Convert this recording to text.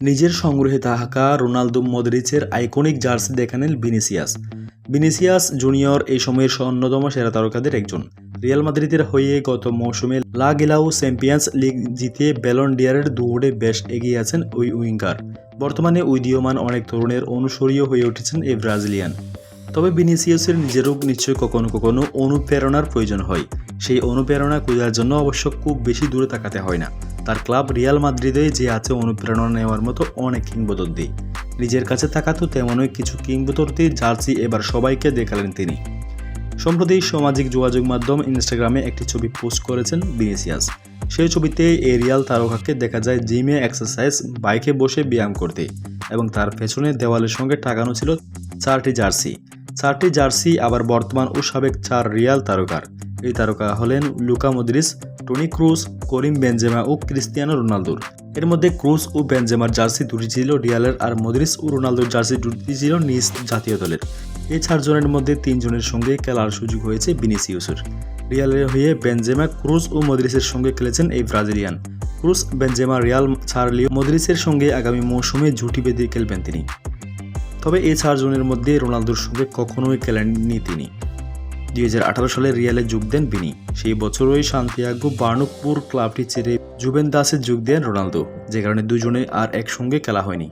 নিজের সংগ্রহে থাকা রোনালদো মদরিচের আইকনিক জার্সি দেখানেন ভিনিসিয়াস। ভিনিসিয়াস জুনিয়র এই সময়ের অন্যতম সেরা তারকাদের একজন। রিয়াল মাদ্রিদের হয়ে গত মৌসুমে লা গেলাও চ্যাম্পিয়ন্স লিগ জিতে ব্যালন ডিয়ারের দৌড়ে বেশ এগিয়ে আছেন ওই উইঙ্গার। বর্তমানে উদীয়মান অনেক তরুণের অনুসরীয় হয়ে উঠেছেন এই ব্রাজিলিয়ান। তবে ভিনিসিয়াসের নিজেরও নিশ্চয় কখনো কখনো অনুপ্রেরণার প্রয়োজন হয়। সেই অনুপ্রেরণা খোঁজার জন্য অবশ্য খুব বেশি দূরে তাকাতে হয় না। তার ক্লাব রিয়াল মাদ্রিদে যে আছে অনুপ্রেরণা নেওয়ার মতো অনেক কিংবদন্তি। নিজের কাছে থাকা তো তেমনই কিছু কিংবদন্তি জার্সি এবার সবাইকে দেখালেন তিনি। সম্প্রতি সামাজিক যোগাযোগ মাধ্যম ইনস্টাগ্রামে একটি ছবি পোস্ট করেছেন ভিনিসিয়াস। সেই ছবিতে এই রিয়াল তারকাকে দেখা যায় জিমে এক্সারসাইজ, বাইকে বসে ব্যায়াম করতে এবং তার পেছনে দেওয়ালের সঙ্গে টাকানো ছিল চারটি জার্সি। চারটি জার্সি আবার বর্তমান ও সাবেক চার রিয়াল তারকার। এই তারকা হলেন Luka Modric Toni Kroos, Karim Benzema ও ক্রিস্তিয়ানো রোনালদোর। এর মধ্যে ক্রুজ ও বেনজেমার জার্সি দুটি ছিল রিয়ালের আর মদ্রিস ও রোনালদোর জার্সি দুটি ছিল নিজ জাতীয় দলের। এই চারজনের মধ্যে তিনজনের সঙ্গে খেলার সুযোগ হয়েছে বিনিসিউসের রিয়ালের হয়ে বেনজেমা, ক্রুজ ও মদ্রিসের সঙ্গে খেলেছেন এই ব্রাজিলিয়ান। ক্রুজ, বেনজেমা, রিয়াল ছাড়লেও মদ্রিসের সঙ্গে আগামী মৌসুমে জুটি বেঁধে খেলবেন তিনি। তবে এই চারজনের মধ্যে রোনালদোর সঙ্গে কখনোই খেলেননি তিনি। দুই হাজার আঠারো সালে রিয়ালে যোগ দেন বিনি। সেই বছরই সান্তিয়াগো বার্নুপুর ক্লাবটি ছেড়ে দাসে যোগ দেন রোনালদো, যে কারণে দুজনে আর একসঙ্গে খেলা হয়নি।